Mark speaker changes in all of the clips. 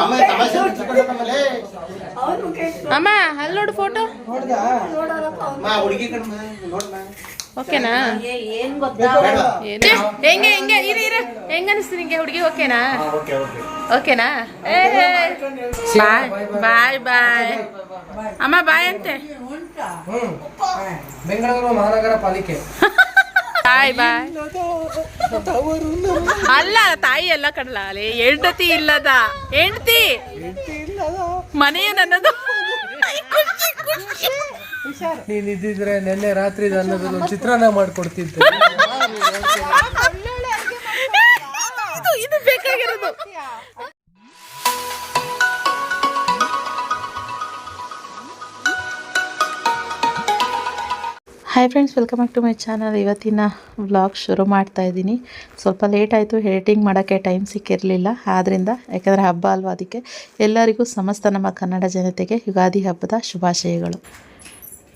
Speaker 1: ಅಮ್ಮ ತಮಾಷೆ ಮಾಡ್ಕೊಂಡಮ್ಮಲೇ.
Speaker 2: ಅಮ್ಮ ಅಲ್ಲಿ ನೋಡು ಫೋಟೋ ಓಕೆನಾ
Speaker 3: ಏನ್ ಗೊತ್ತಾ?
Speaker 2: ಏನು? ಹೆಂಗೆ ಹೆಂಗೆ? ಇರಿ ಇರ. ಹೆಂಗ ಅನಿಸ್ತು ನಿಂಗೆ ಹುಡುಗಿ? ಓಕೆನಾ
Speaker 1: ಓಕೆ ಓಕೆ
Speaker 2: ಓಕೆನಾ ಏ ಬಾಯ್ ಬಾಯ್ ಬಾಯ್ ಅಮ್ಮ ಬಾಯ್ ಅಂತೆ.
Speaker 4: ಬೆಂಗಳೂರು ಮಹಾನಗರ ಪಾಲಿಕೆ.
Speaker 2: ಬಾಯ್. ಬಾಯ್ ಅಲ್ಲ ತಾಯಿ ಎಲ್ಲ ಕಡಲ ಅಲೆ ಹೆಂಡತಿ ಇಲ್ಲದ ಹೆಂಡತಿ. ಮನೆಯ ನನ್ನದು.
Speaker 4: ನೀನ್ ಇದ್ದಿದ್ರೆ ನಿನ್ನೆ ರಾತ್ರಿ ಅನ್ನೋದು ಒಂದ್ ಚಿತ್ರಾನ್ನ ಮಾಡ್ಕೊಡ್ತಿದ್ದೆ.
Speaker 2: ಇದು ಇದು ಬೇಕಾಗಿರೋದು. Hi friends welcome back to my channel ಇವತ್ತಿನ ವ್ಲಾಗ್ ಶುರು ಮಾಡ್ತಾ ಇದ್ದೀನಿ. ಸ್ವಲ್ಪ ಲೇಟ್ ಆಯಿತು ಎಡಿಟಿಂಗ್ ಮಾಡೋಕ್ಕೆ ಟೈಮ್ ಸಿಕ್ಕಿರಲಿಲ್ಲ. ಆದ್ದರಿಂದ ಯಾಕಂದರೆ ಹಬ್ಬ ಅಲ್ವಾ ಅದಕ್ಕೆ, ಎಲ್ಲರಿಗೂ ಸಮಸ್ತ ನಮ್ಮ ಕನ್ನಡ ಜನತೆಗೆ ಯುಗಾದಿ ಹಬ್ಬದ ಶುಭಾಶಯಗಳು.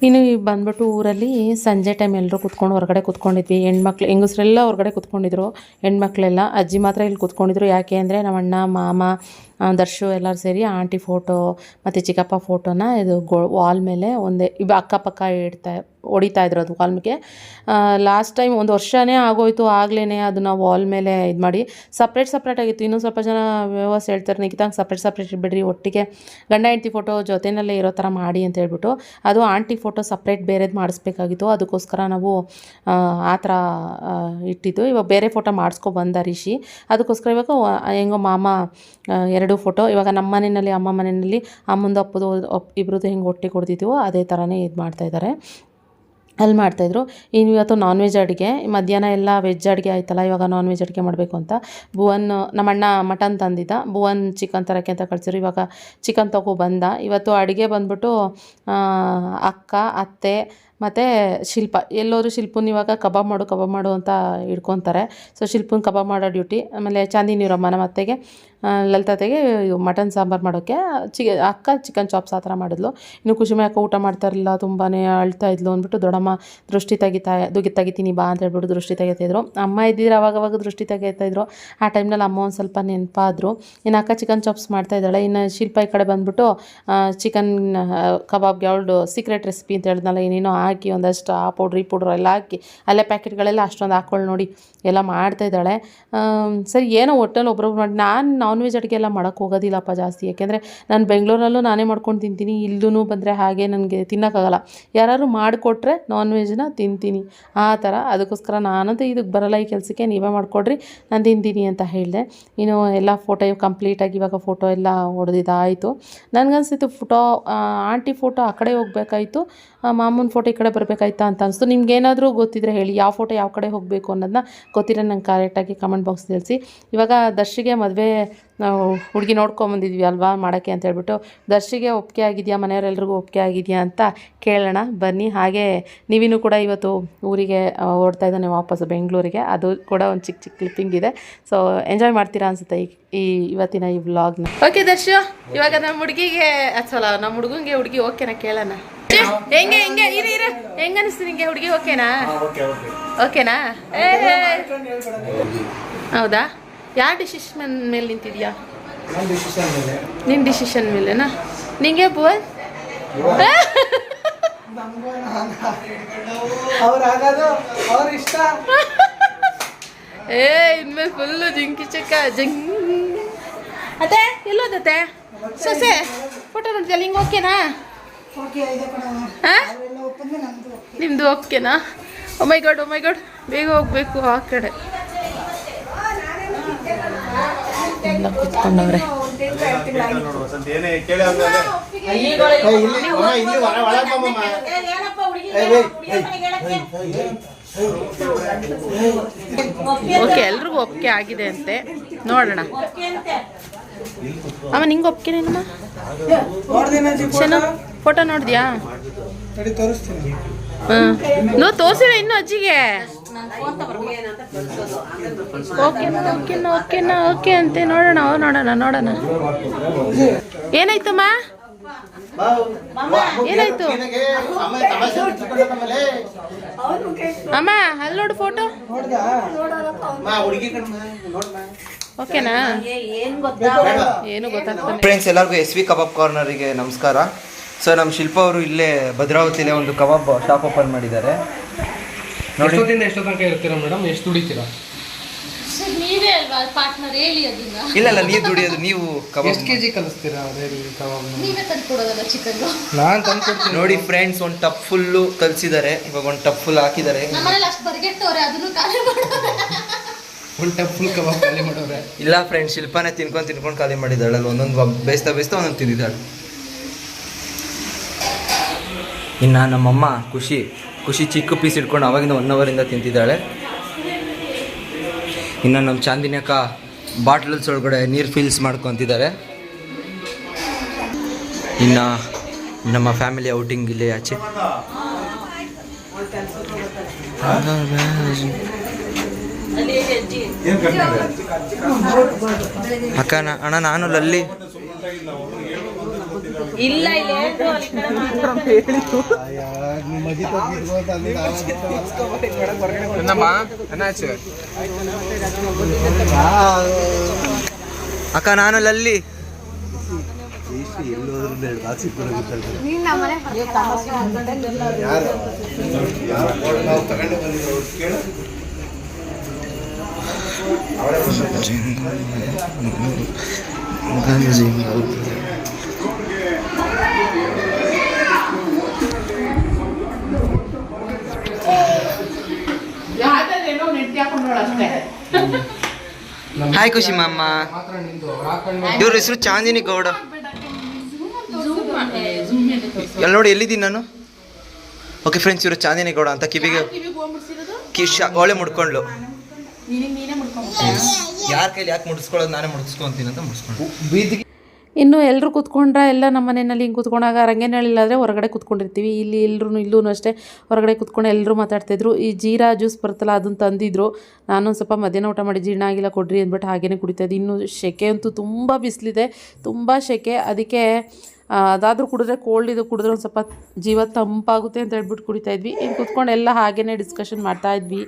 Speaker 2: ಇನ್ನು ಈ ಬಂದ್ಬಿಟ್ಟು ಊರಲ್ಲಿ ಸಂಜೆ ಟೈಮ್ ಎಲ್ಲರೂ ಕುತ್ಕೊಂಡು ಹೊರಗಡೆ ಕುತ್ಕೊಂಡಿದ್ವಿ. ಹೆಣ್ಮಕ್ಳು, ಹೆಂಗಸರೆಲ್ಲ ಹೊರಗಡೆ ಕುತ್ಕೊಂಡಿದ್ರು. ಹೆಣ್ಮಕ್ಳೆಲ್ಲ, ಅಜ್ಜಿ ಮಾತ್ರ ಇಲ್ಲಿ ಕುತ್ಕೊಂಡಿದ್ರು. ಯಾಕೆ ಅಂದರೆ ನಮ್ಮ ಅಣ್ಣ, ಮಾಮ ದರ್ಶು ಎಲ್ಲರೂ ಸೇರಿ ಆಂಟಿ ಫೋಟೋ ಮತ್ತು ಚಿಕ್ಕಪ್ಪ ಫೋಟೋನ ಇದು ಗೋ ವಾಲ್ ಮೇಲೆ ಒಂದೇ ಅಕ್ಕಪಕ್ಕ ಇಡ್ತಾ ಹೊಡಿತಾ ಇದ್ರು ಅದು ವಾಲ್ಮೀಕಿ ಲಾಸ್ಟ್ ಟೈಮ್ ಒಂದು ವರ್ಷನೇ ಆಗೋಯ್ತು ಆಗಲೇ ಅದನ್ನ ವಾಲ್ ಮೇಲೆ ಇದು ಮಾಡಿ. ಸಪ್ರೇಟ್ ಸಪ್ರೇಟ್ ಆಗಿತ್ತು. ಇನ್ನೂ ಸ್ವಲ್ಪ ಜನ ವ್ಯವಸ್ಥೆ ಹೇಳ್ತಾರೆ ನಿಖಿತಂಗೆ ಸಪ್ರೇಟ್ ಸಪ್ರೇಟ್ ಬಿಡ್ರಿ ಒಟ್ಟಿಗೆ ಗಂಡ ಹೆಂಡತಿ ಫೋಟೋ ಜೊತೆಯಲ್ಲೇ ಇರೋ ಥರ ಮಾಡಿ ಅಂತ ಹೇಳ್ಬಿಟ್ಟು ಅದು ಆಂಟಿ ಫೋಟೋ ಸಪ್ರೇಟ್ ಬೇರೆದು ಮಾಡಿಸ್ಬೇಕಾಗಿತ್ತು. ಅದಕ್ಕೋಸ್ಕರ ನಾವು ಆ, ಥರ ಇಟ್ಟಿದ್ದು. ಇವಾಗ ಬೇರೆ ಫೋಟೋ ಮಾಡಿಸ್ಕೊ ಬಂದ ರಿಷಿ. ಅದಕ್ಕೋಸ್ಕರ ಇವಾಗ ಹೆಂಗೋ ಮಾಮ ಎರಡು ಫೋಟೋ ಇವಾಗ ನಮ್ಮ ಮನೆಯಲ್ಲಿ ಅಮ್ಮ ಮನೆಯಲ್ಲಿ ಅಮ್ಮಂದು ಅಪ್ಪದು ಅಪ್ ಇಬ್ರದ್ದು ಹೆಂಗೆ ಒಟ್ಟಿಗೆ ಕೊಡ್ತಿದ್ದೀವೋ ಅದೇ ಥರನೇ ಇದು ಮಾಡ್ತಾಯಿದ್ದಾರೆ ಅಲ್ಲಿ ಮಾಡ್ತಾಯಿದ್ರು. ಇನ್ನು ಇವತ್ತು ನಾನ್ ವೆಜ್ ಅಡುಗೆ, ಮಧ್ಯಾಹ್ನ ಎಲ್ಲ ವೆಜ್ ಅಡುಗೆ ಆಯ್ತಲ್ಲ, ಇವಾಗ ನಾನ್ ವೆಜ್ ಅಡುಗೆ ಮಾಡಬೇಕು ಅಂತ. ಭುವನ್ ನಮ್ಮ ಅಣ್ಣ ಮಟನ್ ತಂದಿದ್ದ. ಭುವನ್ ಚಿಕನ್ ತರಕ್ಕೆ ಅಂತ ಕಳಿಸಿದ್ರು. ಇವಾಗ ಚಿಕನ್ ತಗೋ ಬಂದ. ಇವತ್ತು ಅಡುಗೆ ಬಂದ್ಬಿಟ್ಟು ಅಕ್ಕ, ಅತ್ತೆ ಮತ್ತು ಶಿಲ್ಪ ಎಲ್ಲೋದ್ರು ಶಿಲ್ಪನ ಇವಾಗ ಕಬಾಬ್ ಮಾಡು ಕಬಾಬ್ ಮಾಡು ಅಂತ ಇಟ್ಕೊತಾರೆ ಸೊ ಶಿಲ್ಪನ ಕಬಾಬ್ ಮಾಡೋ ಡ್ಯೂಟಿ ಆಮೇಲೆ ಚಾಂದಿನಿ ನಮ್ಮ ಅತ್ತೆಗೆ ಲಲಿತಾತೆಗೆ ಮಟನ್ ಸಾಂಬಾರು ಮಾಡೋಕ್ಕೆ ಚಿ ಅಕ್ಕ ಚಿಕನ್ ಚಾಪ್ಸ್ ಆ ಥರ ಮಾಡಿದ್ಲು. ಇನ್ನು ಕುಸುಮೆ ಅಕ್ಕ ಊಟ ಮಾಡ್ತಾ ಇರಲಿಲ್ಲ ತುಂಬಾ ಅಳ್ತಾ ಇದ್ಲು ಅಂದ್ಬಿಟ್ಟು ದೊಡ್ಡಮ್ಮ ದೃಷ್ಟಿ ತೆಗಿತಾ, ದುಗಿ ತೆಗಿತೀನಿ ಬಾ ಅಂತ ಹೇಳ್ಬಿಟ್ಟು ದೃಷ್ಟಿ ತೆಗಿತಾಯಿದ್ರು ಅಮ್ಮ ಇದ್ದಿದ್ರೆ ಅವಾಗವಾಗ ಅವಾಗ ದೃಷ್ಟಿ ತೆಗಿತಾಯಿದ್ರು ಆ ಟೈಮ್ನಲ್ಲಿ ಅಮ್ಮ ಒಂದು ಸ್ವಲ್ಪ ನೆನಪಾದ್ರು. ಇನ್ನು ಅಕ್ಕ ಚಿಕನ್ ಚಾಪ್ಸ್ ಮಾಡ್ತಾ ಇದ್ದಾಳೆ. ಇನ್ನು ಶಿಲ್ಪ ಈ ಕಡೆ ಬಂದುಬಿಟ್ಟು ಚಿಕನ್ ಕಬಾಬ್ಗೆ ಅವಳು ಸೀಕ್ರೆಟ್ ರೆಸಿಪಿ ಅಂತ ಹೇಳಿದ್ನಲ್ಲ, ಏನೇನೋ ಹಾಕಿ ಒಂದಷ್ಟು ಆ ಪೌಡ್ರ್ ಈ ಪೌಡ್ರ್ ಎಲ್ಲ ಹಾಕಿ ಅಲ್ಲೇ ಪ್ಯಾಕೆಟ್ಗಳೆಲ್ಲ ಅಷ್ಟೊಂದು ಹಾಕ್ಕೊಳ್ಳಿ ನೋಡಿ. ಎಲ್ಲ ಮಾಡ್ತಾ ಇದ್ದಾಳೆ. ಆಮ್, ಸರಿ ಏನೋ ಒಟ್ಟಲ್ಲಿ ಒಬ್ಬೊಬ್ರು ಮಾಡಿ ನಾನು ನಾನ್ ವೆಜ್ ಅಡುಗೆ ಎಲ್ಲ ಮಾಡೋಕ್ಕೆ ಹೋಗೋದಿಲ್ಲಪ್ಪ ಜಾಸ್ತಿ. ಯಾಕೆಂದರೆ ನಾನು ಬೆಂಗಳೂರಲ್ಲೂ ನಾನೇ ಮಾಡ್ಕೊಂಡು ತಿಂತೀನಿ ಇಲ್ಲೂ ಬಂದರೆ ಹಾಗೆ ನನಗೆ ತಿನ್ನೋಕ್ಕಾಗಲ್ಲ. ಯಾರು ಮಾಡಿಕೊಟ್ರೆ ನಾನ್ ವೆಜ್ನ ತಿಂತೀನಿ. ಆ ಥರ. ಅದಕ್ಕೋಸ್ಕರ ನಾನಂತೂ ಇದಕ್ಕೆ ಬರಲ್ಲ ಈ ಕೆಲಸಕ್ಕೆ ನೀವೇ ಮಾಡಿಕೊಡ್ರಿ ನಾನು ತಿಂತೀನಿ ಅಂತ ಹೇಳಿದೆ. ಇನ್ನು ಎಲ್ಲ ಫೋಟೋ ಕಂಪ್ಲೀಟಾಗಿ ಇವಾಗ ಫೋಟೋ ಎಲ್ಲ ಹೊಡೆದಿದ್ದಾಯಿತು. ನನಗನ್ಸಿತ್ತು ಫೋಟೋ ಆಂಟಿ ಫೋಟೋ ಆ ಕಡೆ ಹೋಗಬೇಕಾಯ್ತು. ಮಾಮೂನ್ ಫೋಟೋ ಈ ಕಡೆ ಬರಬೇಕಾಯ್ತಾ ಅಂತ ಅನಿಸ್ತು. ನಿಮ್ಗೇನಾದರೂ ಗೊತ್ತಿದ್ರೆ ಹೇಳಿ, ಯಾವ ಫೋಟೋ ಯಾವ ಕಡೆ ಹೋಗಬೇಕು ಅನ್ನೋದನ್ನ ಗೊತ್ತಿರೋ ನಂಗೆ ಕರೆಕ್ಟಾಗಿ ಕಮೆಂಟ್ ಬಾಕ್ಸ್ ತಿಳಿಸಿ ಇವಾಗ ದರ್ಶಿಗೆ ಮದುವೆ ನಾವು ಹುಡುಗಿ ನೋಡ್ಕೊಂಬಂದಿದ್ವಿ ಅಲ್ವಾ ಮಾಡೋಕ್ಕೆ ಅಂತ ಹೇಳ್ಬಿಟ್ಟು ದರ್ಶಿಗೆ ಒಪ್ಪಿಗೆ ಆಗಿದೆಯಾ? ಮನೆಯವರೆಲ್ರಿಗೂ ಒಪ್ಪಿಗೆ ಆಗಿದೆಯಾ ಅಂತ ಕೇಳೋಣ ಬನ್ನಿ. ಹಾಗೆ ನೀವಿನೂ ಕೂಡ ಇವತ್ತು ಊರಿಗೆ ಓಡ್ತಾ ಇದ್ದಾನೆ ವಾಪಸ್ಸು ಬೆಂಗಳೂರಿಗೆ. ಅದು ಕೂಡ ಒಂದು ಚಿಕ್ಕ ಚಿಕ್ಕ ಕ್ಲಿಪ್ಪಿಂಗ್ ಇದೆ. ಸೊ ಎಂಜಾಯ್ ಮಾಡ್ತೀರಾ ಅನಿಸುತ್ತೆ ಈ ಈ ಇವತ್ತಿನ ಈ ವ್ಲಾಗ್ನ ಓಕೆ ದರ್ಶು ಇವಾಗ ನಮ್ಮ ಹುಡುಗಿಗೆ ಅಚ್ಚಲ್ಲ ನಮ್ಮ ಹುಡುಗಂಗೆ ಹುಡುಗಿ ಓಕೆನಾ ಕೇಳೋಣ. ಹೆಂಗೆ ಹೆಂಗೆ ಇರಿ ಇರ. ಹೆಂಗ ಅನಿಸ್ತು ನಿಂಗೆ ಹುಡುಗಿ ಓಕೆನಾ
Speaker 1: ಓಕೆ ಓಕೆ
Speaker 2: ಓಕೆನಾ ಹೌದಾ? ಯಾವ ಡಿಸಿಷನ್ ಮೇಲೆ ನಿಂತಿದ್ಯಾ?
Speaker 4: ನನ್ನ ಡಿಸಿಷನ್
Speaker 2: ಮೇಲೆನಾ? ನಿಂಗೆ ಭುವನ್? ಏ ಇನ್ಮೇಲೆ ಫುಲ್ಲು ಜಿಂಕಿ ಚಿಕ್ಕ ಜಿಂಗ್ ಅತ್ತೆ ಎಲ್ಲೋದತ್ತೆ? ಸೊಸೆ ಫೋಟೋ ನೋಡ್ತಿಯಲ್ಲ ಹಿಂಗೆ ಓಕೆನಾ ನಿಮ್ಮದು ಓಕೆನಾ ಒಮ್ಮೈ ಗಾಡ್ ಒಮ್ಮೈ ಗಾಡ್ ಬೇಗ ಹೋಗ್ಬೇಕು ಆ ಕಡೆ ಎಲ್ಲ ಕುತ್ಕೊಂಡವ್ರೆ
Speaker 1: ನೋಡು ವಸಂತ ಏನೇ ಕೇಳಿ ಆದ್ಮೇಲೆ ಏ, ಇಲ್ಲಿ ಅಮ್ಮ, ಇಲ್ಲಿ ಒಳ ಒಳಗೆ ಬಮ್ಮಮ್ಮ.
Speaker 3: ಏನಪ್ಪ ಹುಡುಗಿ
Speaker 1: ಏ, ಏ, ಏ,
Speaker 2: ಓಕೆ ಎಲ್ರಿಗೂ ಒಪ್ಪಿಗೆ ಆಗಿದೆ ಅಂತೆ. ನೋಡೋಣ. ಅಮ್ಮ ನಿಂಗೆ ಚೆನ್ನ ಫೋಟೋ ನೋಡಿದ್ಯಾ? ಹಾಂ ನೋ ತೋರಿಸಿಲ್ಲ ಇನ್ನು ಅಜ್ಜಿಗೆ. ಓಕೆನಾ ಓಕೆನಾ ಓಕೆನಾ ಓಕೆ ಅಂತೆ. ನೋಡೋಣ ಓ ನೋಡೋಣ ನೋಡೋಣ. ಏನಾಯ್ತಮ್ಮ. ಏನಾಯ್ತು?
Speaker 1: ಅಮ್ಮ ತಮಾಷೆ ಮಾಡ್ಕೊಂಡಮ್ಮಲೇ.
Speaker 2: ಅಮ್ಮ ಅಲ್ಲಿ ನೋಡು ಫೋಟೋ
Speaker 4: ನೋಡ್ದಾ?
Speaker 1: ಅಮ್ಮ ಹುಡುಗಿ ಕಣ್ಮ ನೋಡ್ಮ.
Speaker 5: ಓಕೆನಾ
Speaker 3: ಏನ್ ಗೊತ್ತಾ
Speaker 5: ಏನು ಗೊತ್ತಾಗ್ತದೆ
Speaker 6: ಫ್ರೆಂಡ್ಸ್ ಎಲ್ಲರಿಗೂ ಎಸ್ ವಿ ಕಬಾಬ್ ಕಾರ್ನರಿಗೆ ನಮಸ್ಕಾರ. ಸೊ ನಮ್ಮ ಶಿಲ್ಪ ಅವರು ಇಲ್ಲೇ ಭದ್ರಾವತಿಲೇ ಒಂದು ಕಬಾಬ್ ಶಾಪ್ ಓಪನ್ ಮಾಡಿದ್ದಾರೆ.
Speaker 4: ಎಷ್ಟೊತ್ತಿಂದ ಎಷ್ಟೋ ತನಕ ಇರ್ತೀರಾ ಮೇಡಮ್? ಎಷ್ಟು ದುಡಿತೀರಾ?
Speaker 7: ನೀವೇ ಅಲ್ವಾ? ಪಾರ್ಟ್ನರ್ ಹೇಳಿ ಅದನ್ನ
Speaker 6: ಇಲ್ಲ ಇಲ್ಲ ನೀವು ದುಡಿಯೋದು ನೀವು ಕಬಾಬ್
Speaker 4: ಎಷ್ಟು ಕೆ ಜಿ ಕಲಿಸ್ತೀರಾ ಅದೇ ಕಬಾಬ್?
Speaker 7: ನೀವೇ ತಂದು ಕೊಡೋದಲ್ಲ ಚಿಕನ್
Speaker 4: ನಾನು ತಂದ್ಕೊಡ್ತೀನಿ
Speaker 6: ನೋಡಿ ಫ್ರೆಂಡ್ಸ್ ಒಂದು ಟಪ್ ಫುಲ್ಲು ಕಲಿಸಿದ್ದಾರೆ ಇವಾಗ ಒಂದು ಟಪ್ ಫುಲ್ ಹಾಕಿದ್ದಾರೆ
Speaker 7: ನಮ್ಮನೇಲಿ ಅಷ್ಟು ಬರ್ಗೆಟ್ಟವ್ರೆ ಅದನ್ನು ಖಾಲಿ ಮಾಡೋರೆ.
Speaker 4: ಒಂದು ಟಪ್ ಫುಲ್ ಕಬಾಬ್ ಖಾಲಿ ಮಾಡೋರೆ.
Speaker 6: ಇಲ್ಲ ಫ್ರೆಂಡ್ಸ್ ಶಿಲ್ಪಾನೇ ತಿನ್ಕೊಂಡು ತಿನ್ಕೊಂಡು ಖಾಲಿ ಮಾಡಿದ್ದಾಳೆ ಅಲ್ಲ ಒಂದೊಂದು ಬೇಯಿಸ್ತಾ ಬೇಯಿಸ್ತಾ ಒಂದೊಂದು ತಿಂದಿದ್ದಾಳೆ. ಇನ್ನು ನಮ್ಮಮ್ಮ ಖುಷಿ. ಖುಷಿ ಚಿಕ್ಕ ಪೀಸ್ ಇಟ್ಕೊಂಡು ಅವಾಗಿಂದ ಒನ್ ಅವರಿಂದ ತಿಂತಿದ್ದಾಳೆ. ಇನ್ನು ನಮ್ಮ ಚಾಂದಿನಿ ಅಕ್ಕ ಬಾಟ್ಲಲ್ಸ್ ಒಳಗಡೆ ನೀರು ಫಿಲ್ಸ್ ಮಾಡ್ಕೊತಿದ್ದಾರೆ ಇನ್ನು ನಮ್ಮ ಫ್ಯಾಮಿಲಿ ಔಟಿಂಗ್ ಇಲ್ಲಿ ಆಚೆ? ಅಕ್ಕ ಅಣ್ಣ, ನಾನು ಲಲ್ಲಿ.
Speaker 3: ಇಲ್ಲ ಇಲ್ಲ ಹೇಳ್ದು ಅಲ್ಲಿ ಕಡೆ ಮಾಡು.
Speaker 6: ಅಕ್ಕ ನಾನು ಲಲ್ಲಿ.
Speaker 8: ಅವರೇ
Speaker 5: ಅಷ್ಟೇ.
Speaker 6: ಹಾಯ್ ಖುಷಿ ಮಾಮ. ಇವ್ರ ಹೆಸರು ಚಾಂದಿನಿ ಗೌಡ. ಎಲ್ಲ ನೋಡಿ ಎಲ್ಲಿದ್ದೀನಿ ನಾನು? ಓಕೆ ಫ್ರೆಂಡ್ಸ್ ಇವರು ಚಾಂದಿನಿ ಗೌಡ ಅಂತ ಕಿವಿಗೆ ಕಿಶ ಒಳ್ಳೆ ಮುಡ್ಕೊಂಡ್ಲು. ಯಾರ ಕೈಲಿ ಯಾಕೆ ಮುಡಿಸ್ಕೊಳ್ಳೋದು ನಾನೇ ಮುಡಿಸ್ಕೊಂತೀನಿ ಅಂತ ಮುಡಿಸ್ಕೊಂಡು
Speaker 4: ಬೀದಿಗೆ
Speaker 5: ಇನ್ನು ಎಲ್ಲರೂ ಕೂತ್ಕೊಂಡ್ರೆ ಎಲ್ಲ ನಮ್ಮ ಮನೆಯಲ್ಲಿ ಹಿಂಗೆ ಕೂತ್ಕೊಂಡಾಗ ರಂಗೇನಹಳ್ಳಿಲಾದರೆ ಹೊರಗಡೆ ಕೂತ್ಕೊಂಡಿರ್ತೀವಿ. ಇಲ್ಲಿ ಎಲ್ಲರೂ ಇಲ್ಲೂ ಅಷ್ಟೇ. ಹೊರಗಡೆ ಕೂತ್ಕೊಂಡು ಎಲ್ಲರೂ ಮಾತಾಡ್ತಾಯಿದ್ರು ಈ ಜೀರಾ ಜ್ಯೂಸ್ ಬರುತ್ತಲ್ಲ ಅದನ್ನು ತಂದಿದ್ರು. ನಾನು ಸ್ವಲ್ಪ ಮಧ್ಯಾಹ್ನ ಊಟ ಮಾಡಿ ಜೀರ್ಣ ಆಗಿಲ್ಲ ಕೊಡ್ರಿ ಅಂದ್ಬಿಟ್ಟು ಹಾಗೇ ಕುಡಿತಾ ಇದೆ ಇನ್ನು ಸೆಕೆ ಅಂತೂ ತುಂಬ ಬಿಸಿಲಿದೆ. ತುಂಬ ಸೆಕೆ ಅದಕ್ಕೆ ಅದಾದರೂ ಕುಡಿದ್ರೆ ಕೋಲ್ಡ್ ಇದು ಕುಡಿದ್ರೆ ಒಂದು ಸ್ವಲ್ಪ ಜೀವ ತಂಪಾಗುತ್ತೆ ಅಂತ ಹೇಳ್ಬಿಟ್ಟು ಕುಡಿತಾ ಇದ್ವಿ. ಇನ್ನು ಕೂತ್ಕೊಂಡು ಎಲ್ಲ ಹಾಗೇ ಡಿಸ್ಕಷನ್ ಮಾಡ್ತಾ ಇದ್ವಿ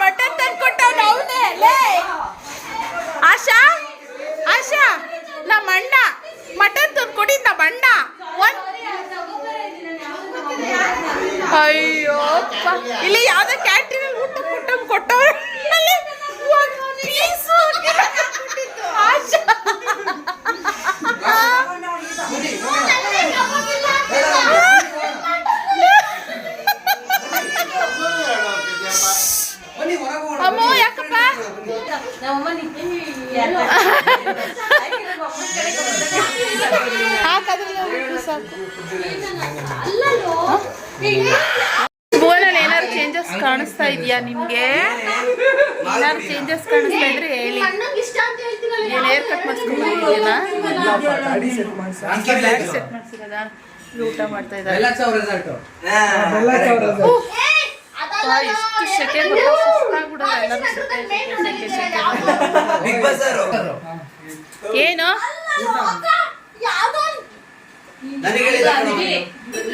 Speaker 5: ಮಟನ್ ತಂದ್ಕೊಟ್ಟವ್ನು ಅವನೇ ಲೇ ಆಶಾ ಆಶಾ ನಮ್ಮ ಅಣ್ಣ ಮಟನ್ ತಂದ್ಕೊಡಿ ನಮ್ಮ ಅಣ್ಣ ಒಂದ್ ಅಯ್ಯೋ ಪ. ಇಲ್ಲಿ ಯಾವ್ದೋ ಕ್ಯಾಂಟೀನ್ ಊಟ ಕೊಟ್ಟ ಕೊಟ್ಟವ್ರೆ ಅಲ್ಲಿ ಒಂದ್ piece ಕೊಟ್ಟಿದ್ದು. ಆಶಾ ಅಮ್ಮ ಯಾಕಪ್ಪ
Speaker 3: ನಮ್ಮಮ್ಮ ನಿಂತಿದ್ದೀವಿ.
Speaker 5: ಹಾಕಾದ್ರೆ ಸಾಕು ಭುವನಲ್ಲಿ ಏನಾದ್ರು ಚೇಂಜಸ್ ಕಾಣಿಸ್ತಾ ಇದೆಯಾ ನಿಮ್ಗೆ? ಏನಾದ್ರು ಚೇಂಜಸ್ ಕಾಣಿಸ್ತಾ ಇದ್ರೆ ಹೇಳಿ. ಏನ್ ಹೇರ್ ಕಟ್ ಮಾಡಿಸ್ಕೊಂಡಿದ್ದೀನಾ ಬ್ಯಾಗ್ ಸೆಟ್ ಮಾಡಿಸಿರೋದಾ? ಊಟ ಮಾಡ್ತಾ ಇದ್ದಾರೆ. ಎಷ್ಟು ಏನು?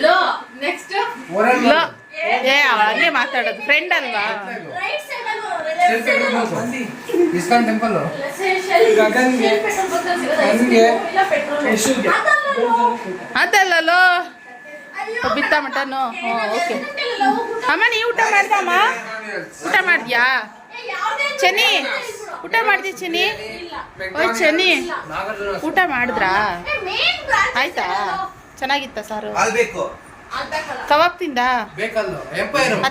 Speaker 3: ಲೋ ನೆಕ್ಸ್ಟ್.
Speaker 5: ಏ ಅವಳು ಹಂಗೆ ಮಾತಾಡೋದು. ಫ್ರೆಂಡ್ ಅಲ್ವಾ?
Speaker 4: ಇಸ್ಕಾನ್ ಟೆಂಪಲ್ ಗಗನ್ಗೆ ಗಗನ್ಗೆ ಯಶುಗೆ
Speaker 5: ಅದಲ್ಲೋ ಬಿತ್ತ ಮಟನು ಓಕೆ ಅಮ್ಮ ನೀ ಊಟ ಮಾಡ್ದಮ್ಮ? ಊಟ ಮಾಡಿದ್ಯಾ? ಚೆನ್ನಿ ಊಟ ಮಾಡ್ದಿ ಚೆನ್ನಿ? ಓಯ್ ಚೆನ್ನಿ ಊಟ ಮಾಡಿದ್ರಾ? ಆಯ್ತಾ? ಚೆನ್ನಾಗಿತ್ತ ಸಾರು? ಕಬಾಬ್ ತಿಂದ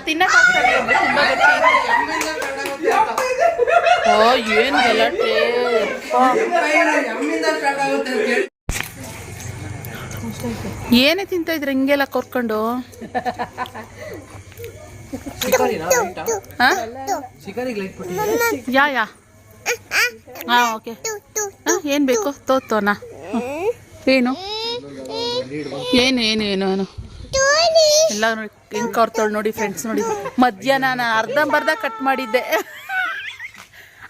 Speaker 5: ತಿನ್ನಕ್ ಓ ಏನು ಗಲಾಟೆ? ಏನೇ ತಿಂತ ಇದ್ರ ಹಿಂಗೆಲ್ಲ ಕೊರ್ಕೊಂಡು? ಯಾ ಯಾ. ಹಾಂ ಓಕೆ. ಏನ್ ಏನು ಬೇಕು? ತೋತೋನ? ಏನು ಏನು? ಏನು ಏನು ಏನು? ಎಲ್ಲ ನೋಡಿ ಹೆಂಗೆ ಕರ್ತಾಳು ನೋಡಿ ಫ್ರೆಂಡ್ಸ್ ನೋಡಿ. ಮಧ್ಯಾಹ್ನ ನಾನು ಅರ್ಧಂಬರ್ಧ ಕಟ್ ಮಾಡಿದ್ದೆ.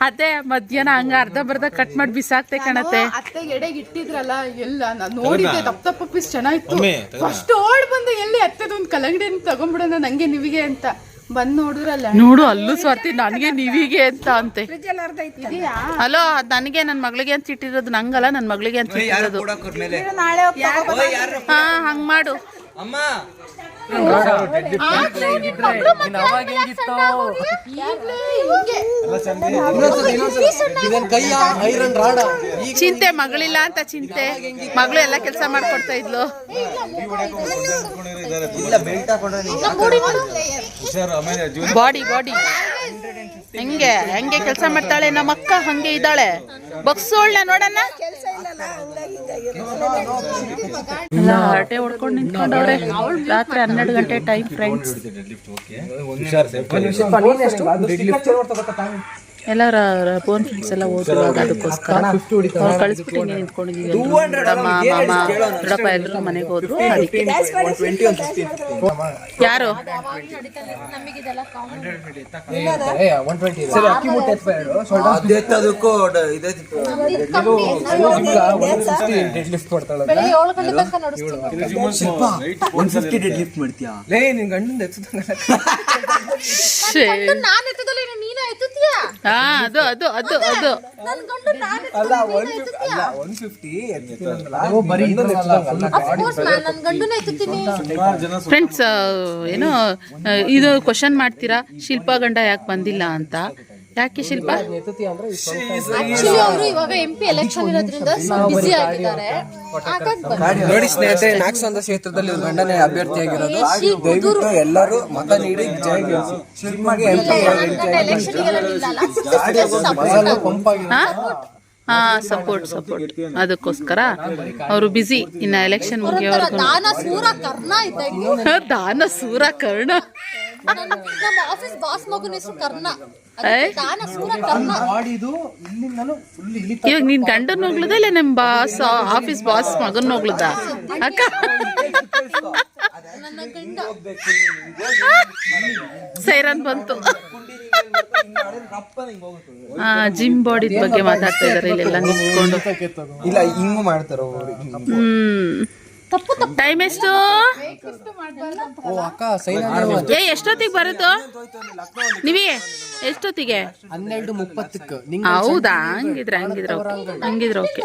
Speaker 5: ಅದೇ ಮಧ್ಯಾಹ್ನ ಹಂಗ ಅರ್ಧ ಬರ್ಧ ಕಟ್ ಮಾಡಿ ಬಿಸಾಕ್ತೆ ಕಣತೆ.
Speaker 9: ಅತ್ತೆ ಎಡೆಗೆ ಇಟ್ಟಿದ್ರಲ್ಲ ಎಲ್ಲ ನಾನು ನೋಡಿದ್ದೆ ದಪ್ಪ ದಪ್ಪ ಪೀಸ್ ಚೆನ್ನಾಗಿತ್ತು. ಫಸ್ಟ್ ಓಡ್ ಬಂದು ಎಲ್ಲಿ ಅತ್ತೆದೊಂದು ಕಲ್ಲಂಗಡಿ ತಗೊಂಡ್ಬಿಡೋಣ ನಂಗೆ ನಿವಿಗೆ ಅಂತ. ಬಂದ್ ನೋಡಿದ್ರಲ್ಲ
Speaker 5: ನೋಡು ಅಲ್ಲೂ ಸ್ವಾರ್ಥಿ ನನಗೆ ನಿವಿಗೆ ಅಂತ ಅಂತೆ.
Speaker 9: ಹಲೋ
Speaker 5: ಅಲೋ ಅದ್ ನನಗೆ ನನ್ನ ಮಗಳಿಗೆ ಅಂತ ಇಟ್ಟಿರೋದು ನಂಗಲ್ಲ ನನ್ನ ಮಗಳಿಗೆ ಅಂತ ಇಟ್ಟಿರೋದು. ಹಾ ಹಂಗ್ ಮಾಡು.
Speaker 6: ಅಮ್ಮ.
Speaker 5: ಚಿಂತೆ ಮಗಳಿಲ್ಲ ಅಂತ ಚಿಂತೆ. ಮಗಳು ಎಲ್ಲ ಕೆಲಸ ಮಾಡ್ಕೊಡ್ತಾ ಇದ್ಲು. ಬಾಡಿ ಬಾಡಿ ಹೆಂಗೆ? ಹೆಂಗೆ ಕೆಲಸ ಮಾಡ್ತಾಳೆ? ನಮ್ಮ ಅಕ್ಕ ಹಂಗೆ ಇದ್ದಾಳೆ. ಬಗ್ಸೋಳ್ನ ನೋಡಣ್ಣ. ಎಲ್ಲ ಹರಟೆ ಹೊಡ್ಕೊಂಡು ನಿಂತ್ಕೊಂಡವ್ರೆ. ರಾತ್ರಿ ಹನ್ನೆರಡು ಗಂಟೆ ಟೈಮ್ ಫ್ರೆಂಡ್ಸ್ ಎಲ್ಲ ಫೋನ್ ಫ್ರೆಂಡ್ಸ್ ಎಲ್ಲ ಓದುವಾಗ ಅದಕ್ಕೋಸ್ಕರ. ಅವ್ರು ಕಳಿಸ್ಬಿಟ್ಟು ಹಿಂಗೆ ನಿಂತ್ಕೊಂಡಿದೀವಿ ಎಲ್ರು. ದೊಡ್ಡಮ್ಮ ಮಾಮ ದೊಡ್ಡಪ್ಪ ಎಲ್ಲರೂ ಮನೆಗೆ ಹೋದ್ರು ಅದಕ್ಕೆ. ಯಾರು?
Speaker 4: ಒನ್ ಟ್ವೆಂಟಿ ಸರಿ ಅಕ್ಕಿ ಮುಟ್ಟೆ
Speaker 6: ಅದೆತ್ತದಕ್ಕೂ ಡ- ಇದೇ
Speaker 4: ಡೆಡ್ ಲಿಫ್ಟ್ ಮಾಡ್ತಾಳೆ
Speaker 7: ಬೆಳಿಗ್ಗೆ ಗಂಟೆ ತನಕ ನಡೆಸ್ತೀನಿ
Speaker 6: ಒನ್ ಫಿಫ್ಟಿ ಲಿಫ್ಟ್ ಮಾಡ್ತೀಯಾ
Speaker 5: ಅದು ಅದು ಅದು ಅದು
Speaker 4: ಅಲ್ಲ ಒನ್ ಒನ್ ಫಿಫ್ಟಿ
Speaker 5: ಫ್ರೆಂಡ್ಸ್ ಏನೋ ಇದು ಕ್ವಶನ್ ಮಾಡ್ತೀರಾ? ಶಿಲ್ಪ ಗಂಡ ಯಾಕೆ ಬಂದಿಲ್ಲ ಅಂತ? ಯಾಕೆ ಶಿಲ್ಪ?
Speaker 7: ಆಕ್ಚುಲಿ ಅವರು ಇವಾಗ ಎಂ ಪಿ ಎಲೆಕ್ಷನ್ ಇರೋದ್ರಿಂದ ಬಿಸಿ ಆಗಿದ್ದಾರೆ. ಹಾಗಾಗಿ
Speaker 4: ನೋಡಿ ಸ್ನೇಹಿತರೆ ನಾಗಸಂದ್ರ ಕ್ಷೇತ್ರದಲ್ಲಿ ಇವ್ರ ಗಂಡನೇ ಅಭ್ಯರ್ಥಿಯಾಗಿರೋದು ದಯವಿಟ್ಟು ಎಲ್ಲರೂ ಮತ ನೀಡಿ ಜಯ ಶಿಲ್ಪಾಗೆ ಎಂ ಪಿ
Speaker 7: ಎಲೆಕ್ಷನ್
Speaker 4: ಪಂಪ್ ಆಗಿರೋ
Speaker 5: ಹಾ ಸಪೋರ್ಟ್ ಸಪೋರ್ಟ್ ಅದಕ್ಕೋಸ್ಕರ ಅವರು ಬಿಸಿ ಇನ್ನ ಎಲೆಕ್ಷನ್ ಮುಗಿಯೋವರೆಗೂ
Speaker 7: ದಾನ ಸೂರ ಕರ್ಣ ನಮ್ಮ ಆಫೀಸ್ ಬಾಸ್ ಮಗನ ಹೆಸರು ಕರ್ಣ.
Speaker 5: ಇವಾಗ ನೀನ್ ಗಂಡನ್ ಹೋಗ್ಲದ ಇಲ್ಲ ನಿಮ್ ಬಾಸ್ ಆಫೀಸ್ ಬಾಸ್ ಮಗನ್ ಹೋಗ್ಲದ? ಅಕ್ಕ. ಸೈರನ್ ಬಂತು. ಜಿಮ್ ಬಾಡಿ ಬಗ್ಗೆ ಮಾತಾಡ್ತಾ ಇದಾರೆ ಇಲ್ಲೆಲ್ಲ ನಿಂತ್ಕೊಂಡು.
Speaker 6: ಇಲ್ಲ ಹಿಂಗು ಮಾಡ್ತಾರ
Speaker 5: ಹ್ಮ್. ಟೈಮ್ ಎಷ್ಟು?
Speaker 4: ಓ ಅಕ್ಕ ಸೈನ್
Speaker 5: ಏ ಎಷ್ಟೊತ್ತಿಗೆ ಬರುತ್ತೆ? ನೀವೇ ಎಷ್ಟೊತ್ತಿಗೆ?
Speaker 4: ಹನ್ನೆರಡು ಮುಪ್ಪತ್ತಕ್ಕೆ. ನಿಂಗೆ
Speaker 5: ಹೌದಾ? ಹಂಗಿದ್ರೆ ಹಂಗಿದ್ರೆ ಓಕೆ ಹಂಗಿದ್ರೆ ಓಕೆ.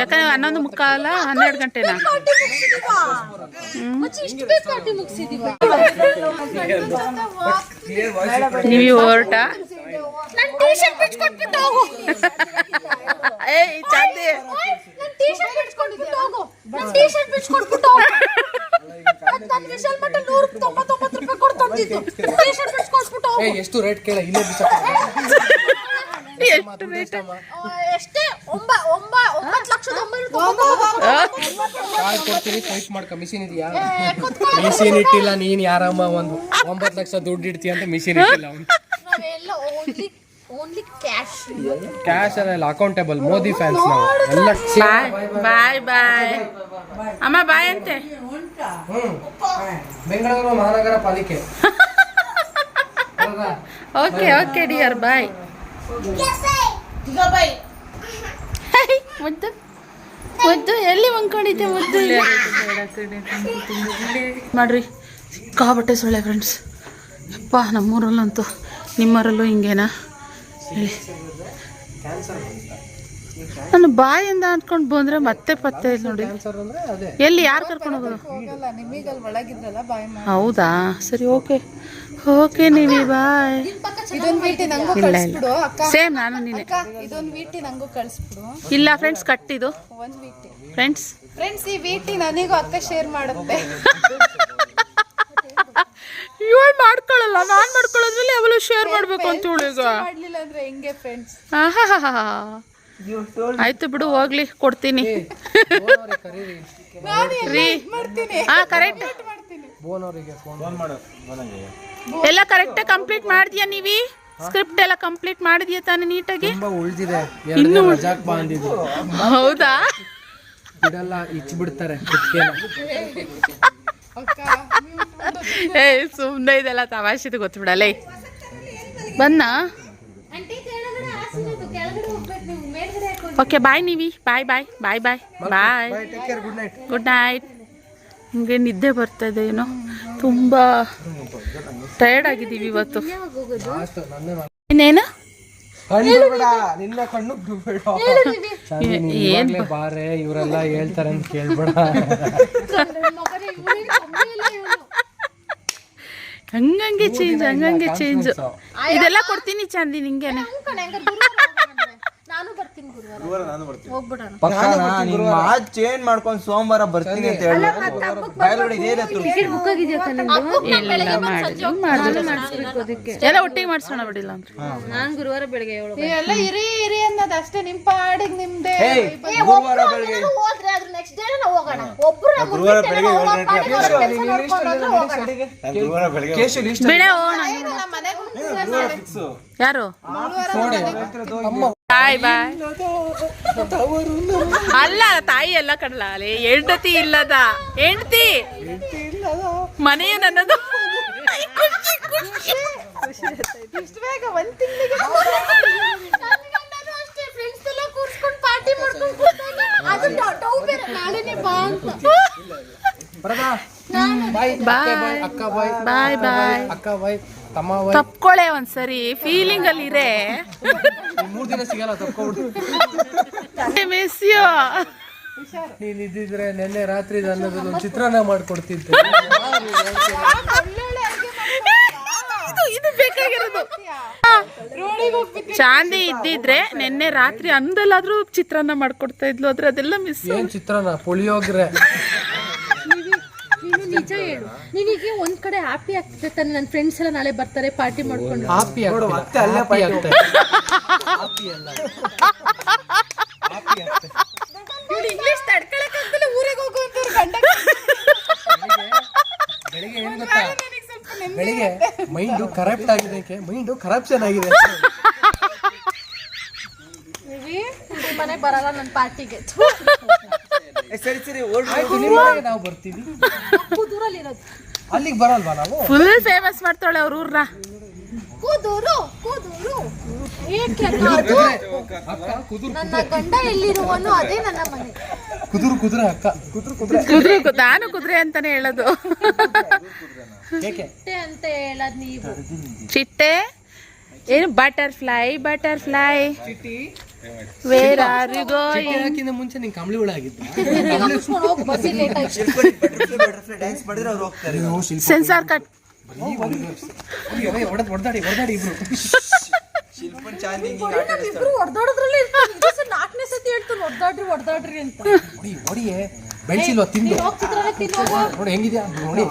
Speaker 5: ಯಾಕಂದ್ರೆ ಹನ್ನೊಂದು ಮುಕ್ಕಾಲ ಹನ್ನೆರಡು ಗಂಟೆನಾ?
Speaker 7: ಮತ್ತೆ ಇಷ್ಟು ಪಾರ್ಟಿ ಮುಗಿಸಿದೀವಿ?
Speaker 5: ನೀವೇ ಹೊರಟ?
Speaker 7: ನನ್ ಟೀ ಶರ್ಟ್ ಬಿಚ್ಕೊಟ್ಬಿಟ್ಟು ಹೋಗು.
Speaker 5: ಏ ಚಾಂದಿ.
Speaker 7: ನನ್ ಟೀ ಶರ್ಟ್ ಬಿಚ್ಕೊಂಡ್ಬಿಟ್ಟು ಹೋಗು. ನನ್ ಟೀ ಶರ್ಟ್ ಬಿಚ್ಕೊಟ್ಬಿಟ್ಟು ಹೋಗು. ಅದ್ ನನ್ ವಿಶಾಲ್ ಮಟ್ಟ ನೂರ ತೊಂಬತ್ತೊಂಬತ್ತು ರೂಪಾಯಿ ಕೊಡ್ತಂದಿದ್ದು. ಟೀ ಶರ್ಟ್ ಬಿಚ್ಕೊಟ್ಬಿಟ್ಟು ಹೋಗು.
Speaker 4: ಏ ಎಷ್ಟು ರೇಟ್ ಕೇಳ ಇಲ್ಲೇ
Speaker 5: ಎಷ್ಟು ರೇಟ್
Speaker 7: ಆ, ಎಷ್ಟೇ? ಒಂಬ ಒಂಬ ಒಂಬತ್ತು ಲಕ್ಷದ
Speaker 4: ಕಾಲ್ ಕೊಡ್ತೀನಿ ಫೈಟ್ ಮಾಡ್ಕ ಮಿಷಿನ್ ಇದೆಯಾ? ಮಿಷಿನ್ ಇಟ್ಟಿಲ್ಲ ನೀನ್ ಯಾರಮ್ಮ ಒಂದು ಒಂಬತ್ತು ಲಕ್ಷ ದುಡ್ಡು ಇಡ್ತೀಯ ಅಂತ ಮಿಷಿನ್ ಇಟ್ಟಿಲ್ಲ ಅವ್ನು.
Speaker 7: ಓನ್ಲಿ ಓನ್ಲಿ ಕ್ಯಾಶ್
Speaker 4: ಕ್ಯಾಶ್ ಅಲ್ಲ ಅಕೌಂಟೇಬಲ್ ಮೋದಿ ಫ್ಯಾನ್ಸ್ ನಾವು. ಎಲ್ಲ
Speaker 5: ಬಾಯ್ ಬಾಯ್ ಬಾಯ್ ಅಮ್ಮ ಬಾಯ್ ಅಂತೆ.
Speaker 4: ಬೆಂಗಳೂರು ಮಹಾನಗರ ಪಾಲಿಕೆ.
Speaker 5: ಓಕೆ ಓಕೆ ಡಿಯರ್ ಬಾಯ್ ಮುದ್ದು. ಮುದ್ದು ಎಲ್ಲಿ ಮಂಕೊಂಡಿದ್ದೆ ಮುದ್ದು? ಮಾಡ್ರಿ. ಸಿಕ್ಕಾಬಟ್ಟೆ ಸೊಳ್ಳೆ ಫ್ರೆಂಡ್ಸ್ ಯಪ್ಪ ನಮ್ಮೂರಲ್ಲಂತೂ. ನಿಮ್ಮೂರಲ್ಲೂ ಹಿಂಗೇನಾ? ನಾನು ಬಾಯಿಂದ ಅಂದ್ಕೊಂಡು ಬಂದ್ರೆ ಮತ್ತೆ ಪತ್ತೆ ಇಲ್ಲ ನೋಡಿ. ಎಲ್ಲಿ ಯಾರು ಕರ್ಕೊಂಡು ಹೋಗೋದು? ಹೌದಾ? ಸರಿ ಓಕೆ. ಓಕೆ ನೀವಿ ಬಾಯ್.
Speaker 9: ಇದೊಂದ್ ವೀಟಿ ನಂಗೂ
Speaker 5: ಇಲ್ಲ ಇಲ್ಲ. ಸೇಮ್ ನಾನು ನೀನೆ ಇಲ್ಲ ಫ್ರೆಂಡ್ಸ್ ಕಟ್ಟಿದು ಫ್ರೆಂಡ್ಸ್
Speaker 9: ಫ್ರೆಂಡ್ಸ್ ಈ ವೀಟಿ ನನಗೂ ಅಕ್ಕ ಶೇರ್ ಮಾಡುತ್ತೆ.
Speaker 5: ಇವಳು ಮಾಡ್ಕೊಳ್ಳಲ್ಲ ನಾನು ಮಾಡ್ಕೊಳ್ಳೋದ್ರಲ್ಲಿ ಅವಳು ಶೇರ್ ಮಾಡಬೇಕು ಅಂತ ಈಗ
Speaker 9: ಮಾಡ್ಲಿಲ್ಲ ಅಂದ್ರೆ ಹೆಂಗೆ ಫ್ರೆಂಡ್ಸ್
Speaker 5: ಆಹಾಹಾಹಾ. ಆಯ್ತು ಬಿಡು ಹೋಗ್ಲಿ ಕೊಡ್ತೀನಿ. ರೀ. ಹಾ ಕರೆಕ್ಟ್
Speaker 4: ಬೋನ್ ಅವರಿಗೆ ಫೋನ್
Speaker 5: ಎಲ್ಲ ಕರೆಕ್ಟ್ ಕಂಪ್ಲೀಟ್ ಮಾಡಿದ್ಯಾ ನೀವಿ? ಸ್ಕ್ರಿಪ್ಟ್ ಎಲ್ಲ ಕಂಪ್ಲೀಟ್ ಮಾಡಿದ್ಯಾ ತಾನೇ ನೀಟಾಗಿ?
Speaker 4: ರಜಾಕ್
Speaker 5: ಹೌದಾ?
Speaker 4: ಬಿಡಲ್ಲ ಇಚ್ ಬಿಡ್ತಾರೆ ಕುತ್ತಿಗೆನ.
Speaker 5: ಏ ಸುಮ್ಮನೆ ಇದೆಲ್ಲ ತಮಾಷೆದು ಗೊತ್ತು ಬಿಡಲೇ ಬನ್ನ? Okay bye ನೀವಿ. Bye bye bye bye bye good night ನಿಮಗೆ ನಿದ್ದೆ ಬರ್ತಾ ಇದೆ ಏನೋ. ತುಂಬ ಟಯರ್ಡ್ ಆಗಿದ್ದೀವಿ ಇವತ್ತು. ಇನ್ನೇನು?
Speaker 4: ನಿನ್ನ ಕಣ್ಣು ಏನ್ ಬಾರೆ. ಇವರೆಲ್ಲ ಹೇಳ್ತಾರೆ ಅಂತ ಕೇಳ್ಬೇಡ.
Speaker 5: ಹಂಗಂಗೆ ಚೇಂಜ್ ಹಂಗಂಗೆ ಚೇಂಜ್ ಇದೆಲ್ಲ ಕೊಡ್ತೀನಿ ಚಾಂದಿ
Speaker 7: ನಿಂಗೆ ಗುರುವಾರ.
Speaker 8: ಗುರುವಾರ ನಾನು ಬರ್ತೀನಿ.
Speaker 7: ಹೋಗ್ಬಿಡೋಣ.
Speaker 6: ಪಕ್ಕನಾ ನಿನ್ ಮಾತ್ ಚೇಂಜ್ ಮಾಡ್ಕೊಂಡು ಸೋಮವಾರ ಬರ್ತೀನಿ ಅಂತ ಹೇಳಿ. ಬಾಯೊಳಗಡೆ ಇದೇನೇ ತುಳು
Speaker 5: ಎಲ್ಲ ಒಟ್ಟಿಗೆ ಮಾಡ್ಸೋಣ ಬಿಡಿಲ್ಲ
Speaker 3: ನಾನ್ ಗುರುವಾರ ಬೆಳಗ್ಗೆ ಏಳು
Speaker 9: ಎಲ್ಲ ಇರಿ ಇರಿ ಅನ್ನೋದು ಅಷ್ಟೇ. ನಿಮ್ ಪಾಡಿಗೆ ನಿಮ್ದೇ.
Speaker 6: ಗುರುವಾರ ಬೆಳಗ್ಗೆ
Speaker 7: ಹೋದ್ರೆ ಅದ್ರ ನೆಕ್ಸ್ಟ್ ಡೇ ನಾವು ಹೋಗೋಣ. ಒಬ್ರು ನಮ್ಮ
Speaker 8: ಗುರುವಾರ ಬೆಳಗ್ಗೆ ಏಳು
Speaker 7: ಅವ್ರ ಪಾಡಿಗೆ ಅವ್ರ
Speaker 8: ಗಂಟೆಗೆ
Speaker 7: ಕೆಲ್ಸ ನೋಡ್ಕೊಂಡು ಹೋದ್ರೆ ಹೋಗೋಣ.
Speaker 8: ನಾನು ಗುರುವಾರ ಬೆಳಗ್ಗೆ
Speaker 6: ಕೇಶು ಲಿಸ್ಟ್
Speaker 5: ಬಿಡೆ ಹೋಗೋಣ
Speaker 9: ನಮ್ಮ ಮನೆಗೂ
Speaker 8: ಫಿಕ್ಸು
Speaker 5: ಯಾರು? ಬಾಯ್ ಬಾಯ್. ಅಲ್ಲ ತಾಯಿ ಎಲ್ಲ ಕಡಲ ಅಲೆ ಹೆಂಡತಿ ಇಲ್ಲದ. ಹೆಂಡತಿ? ಮನೆಯ ನನ್ನದು.
Speaker 7: ಪಾರ್ಟಿ ಮಾಡ್ಕೊಂಡು ನಾಳೆನೆ ಬಾ ಅಂತ.
Speaker 4: ಬಾಯ್
Speaker 5: ಬಾಯ್
Speaker 4: ಅಕ್ಕ ಬಾಯ್
Speaker 5: ಬಾಯ್ ಬಾಯ್
Speaker 4: ಅಕ್ಕ ಬಾಯ್ ತಮ್ಮ ಬಾಯ್.
Speaker 5: ತಪ್ಕೊಳೆ ಒಂದ್ಸರಿ ಫೀಲಿಂಗ್ ಅಲ್ಲಿ ಇರೇ.
Speaker 4: ಮೂರ್ ದಿನ ಸಿಗಲ್ಲ ತಪ್ಕೊಬಿಡು
Speaker 5: ಮಿಸ್ ಯು
Speaker 4: ನೀನ್ ಇದ್ದಿದ್ರೆ ನಿನ್ನೆ ರಾತ್ರಿ ಅನ್ನೋದು ಒಂದು ಚಿತ್ರಾನ್ನ ಮಾಡ್ಕೊಡ್ತಿದ್ದೆ.
Speaker 5: ಇದು ಬೇಕಾಗಿರೋದು. ಚಾಂದಿ ಇದ್ದಿದ್ರೆ ನಿನ್ನೆ ರಾತ್ರಿ ಅಂದಲ್ಲಾದ್ರೂ ಚಿತ್ರಾನ್ನ ಮಾಡ್ಕೊಡ್ತಾ ಇದ್ಲು ಆದ್ರೆ ಅದೆಲ್ಲ ಮಿಸ್
Speaker 4: ಏನ್ ಚಿತ್ರಾನ್ನ? ಪುಳಿಯೋಗ್ರೆ.
Speaker 7: ನಿಜ ಹೇಳು ನಿನಗೆ ಒಂದ್ ಕಡೆ ಹ್ಯಾಪಿ ಆಗ್ತದೆ ತಾನೆ ನನ್ನ ಫ್ರೆಂಡ್ಸ್ ಎಲ್ಲ ನಾಳೆ ಬರ್ತಾರೆ ಪಾರ್ಟಿ ಮಾಡ್ಕೊಂಡು.
Speaker 4: ಹಾಪಿ ಆಗ್ತಿಲ್ಲ. ಹಾಪಿ ಇದೆ. ಹಾಪಿ ಅಲ್ಲ.
Speaker 9: ಇಂಗ್ಲಿಷ್ ತಡ್ಕೊಳಕ್ ಊರಿಗೆ ಗಂಡ
Speaker 4: ಬೆಳಿಗ್ಗೆ ಏನು ಗೊತ್ತಾ? ಬೆಳಿಗ್ಗೆ ಮೈಂಡು ಕರಪ್ಟ್ ಆಗಿದೆ ಮೈಂಡು ಕರಪ್ಷನ್ ಆಗಿದೆ.
Speaker 7: ಮನೆ ಬರಲ್ಲ ನನ್ನ ಪಾರ್ಟಿಗೆ
Speaker 6: ಸರಿ ಸರಿ
Speaker 4: ನಾವು ಬರ್ತೀವಿ. ಅಲ್ಲಿಗೆ ಬರಲ್ವಾ ನಾವು
Speaker 5: ಫುಲ್ ಫೇಮಸ್ ಮಾಡ್ತಾಳೆ ಅವ್ರ ಊರ್ನ.
Speaker 7: ಕೂದೂರು ಕೂದೂರು. ಏಕೆ ಅದು
Speaker 4: ಅಕ್ಕ ಕುದುರು
Speaker 7: ನನ್ನ ಗಂಡ ಎಲ್ಲಿರುವನು ಅದೇ ನನ್ನ ಮನೆ.
Speaker 4: ಕುದುರು ಕುದುರೆ ಅಕ್ಕ. ಕುದುರು ಕುದುರೆ.
Speaker 5: ಕುದುರೆ ಕು- ನಾನು ಕುದುರೆ ಅಂತಾನೆ ಹೇಳೋದು.
Speaker 7: ಅಷ್ಟೇ ಅಂತ ಹೇಳದ್ ನೀವು.
Speaker 5: ಚಿಟ್ಟೆ? ಏನು butterfly butterfly where are you going
Speaker 4: ಹಾಕಿದ ಮುಂಚೆ ನಿಂಗೆ ಕಂಬಳಿ ಹುಳ
Speaker 5: ಸೆನ್ಸಾರ್ ಕಟ್
Speaker 4: ಹೊಡೆದ್ ಹೊಡೆದಾಡಿ ಹೊಡೆದಾಡಿ ಇಬ್ರು.
Speaker 6: ಶಿಲ್ಪನ್ ಚಾಂದಿ ಹಿಂಗ್ ಆಟ ಆಡಿಸ್ತಾರೆ.
Speaker 7: ಇಬ್ರು ಹೊಡೆದಾಡೋದ್ರಲ್ಲಿ ನಾಲ್ಕನೇ ಸತಿ ಹೇಳ್ತಾನೆ ಹೊಡೆದಾಡ್ರಿ ಹೊಡೆದಾಡ್ರಿ ಅಂತ.
Speaker 4: ಹೊಡಿ ಹೊಡಿಯೇ. ಬೆಳೆಸಿಲ್ವಾ ತಿಂದು? ನೋಡಿ ಹೆಂಗಿದ್ಯಾ? ನೋಡಿ.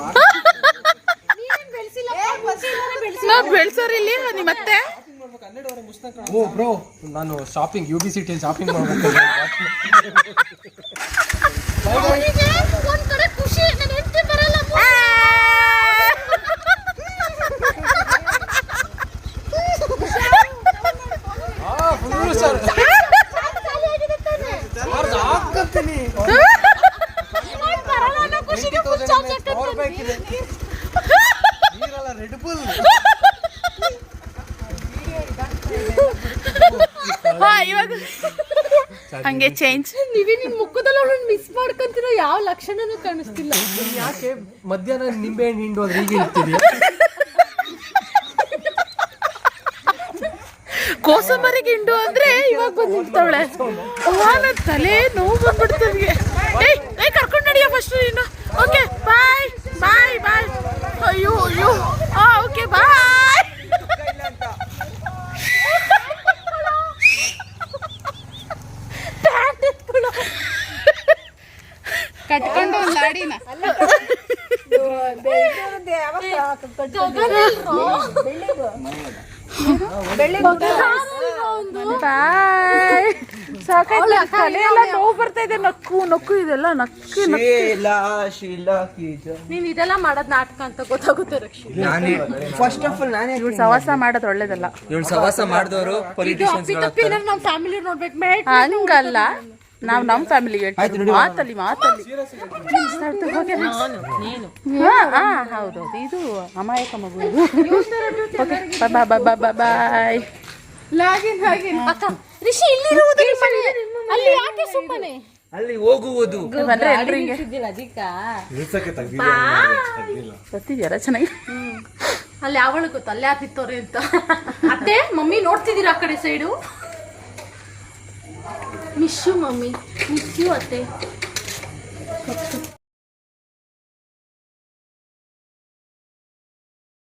Speaker 7: ಬೆಳೆಸಿಲ್ಲ.
Speaker 5: ನಾವು ಬೆಳ್ಸೋರ್ ಇಲ್ಲಿ ನಿಮ್ಮತ್ತೆ
Speaker 4: ಓ ಬ್ರೋ ನಾನು ಶಾಪಿಂಗ್ ಯು ಬಿ ಸಿಟಿಯಲ್ಲಿ ಶಾಪಿಂಗ್ ಮಾಡ್ಬೇಕು
Speaker 7: ಅವನಿಗೆ ಒಂದ್ ಕಡೆ ಖುಷಿ ನನ್ನ ಹೆಂಡತಿ ಬರಲ್ಲ ಖಾಲಿ ಆಗಿದೆ ತಾನೆ
Speaker 4: ಹಾಕತ್ತೀನಿ
Speaker 7: ನಾನ್ ಬರಲ್ಲ ಅನ್ನೋ ಖುಷಿಗೆ full charge ಹಾಕತ್ತೆ.
Speaker 4: ನೀರಲ್ಲ ರೆಡ್ ಬುಲ್
Speaker 5: ಹಾ ಇವಾಗ ಹಂಗೆ ಚೇಂಜ್
Speaker 7: ನೀವೇ ನಿಮ್ಮ ಮುಖದಲ್ಲಿ ಅವಳನ್ನ ಮಿಸ್ ಮಾಡ್ಕೊಂತಿರೋ ಯಾವ ಲಕ್ಷಣನೂ ಕಾಣಿಸ್ತಿಲ್ಲ.
Speaker 4: ಯಾಕೆ? ಮಧ್ಯಾಹ್ನ ನಿಂಬೆ ಹಣ್ಣು ಹಿಂಡೋದ್ರೆ ಈಗ ಇರ್ತೀವಿ
Speaker 5: ಕೋಸಂಬರಿ ಗಿಂಡು ಅಂದ್ರೆ ಇವಾಗ ಬಂದು ನಿಂತವಳೆ ನನ್ನ ತಲೆ ನೋವು ಬಂದ್ಬಿಡ್ತು ನನಗೆ ಏಯ್ ಏಯ್ ಕರ್ಕೊಂಡು ನಡಿಯ ಫಸ್ಟ್ ನೀನು. ಓಕೆ ಬಾಯ್ ಬಾಯ್ ಬಾಯ್ ಅಯ್ಯೋ ಅಯ್ಯೋ. ಆ ಓಕೆ ಬಾಯ್ ಬಾಯ್ ಸಾಕಾಯ್ತು ನೋವು ಬರ್ತಾ ಇದೆ ನಕ್ಕು ನಕ್ಕು ಇದೆಲ್ಲ ನಕ್ಕಿ
Speaker 7: ನೀನ್ ಇದೆಲ್ಲ ಮಾಡೋದ್ ನಾಟಕ ಅಂತ ಗೊತ್ತಾಗುತ್ತೆ ರಕ್ಷಿ.
Speaker 6: ನಾನೇ ಫಸ್ಟ್ ಆಫ್ ಆಲ್ ನಾನೇ
Speaker 5: ಇವಳು ಸವಾಸ ಮಾಡೋದು ಒಳ್ಳೇದಲ್ಲ.
Speaker 6: ಇವಳು ಸವಾಸ ಮಾಡಿದವರು ಪೊಲಿಟಿಷಿಯನ್ಸ್
Speaker 7: ತಪ್ಪಿ ನಮ್ಮ ಫ್ಯಾಮಿಲಿ ನೋಡ್ಬೇಕು.
Speaker 5: ಹಂಗಲ್ಲ. ನಾವು ನಮ್ಮ ಫ್ಯಾಮಿಲಿಗೆ ಮಾತಲ್ಲಿ ಮಾತಲ್ಲಿ. ಹಾ ಹಾ ಹೌದೌದು ಇದು ಅಮಾಯಕ ಮಗು ಓಕೆ ಬಾಯ್
Speaker 7: ಇಲ್ಲಿರುವುದು ಅಲ್ಲಿ ಯಾಕೆ ಸುಮ್ಮನೆ?
Speaker 6: ಅಲ್ಲಿ ಹೋಗುವುದು.
Speaker 5: ಚೆನ್ನಾಗಿ.
Speaker 7: ಅಲ್ಲಿ ಯಾವಳು ಗೊತ್ತು ಅಲ್ಲಿ ಅಂತ. ಅತ್ತೆ ಮಮ್ಮಿ ನೋಡ್ತಿದ್ದೀರಾ ಆ ಕಡೆ side miss you mummy miss you ಅತ್ತೆ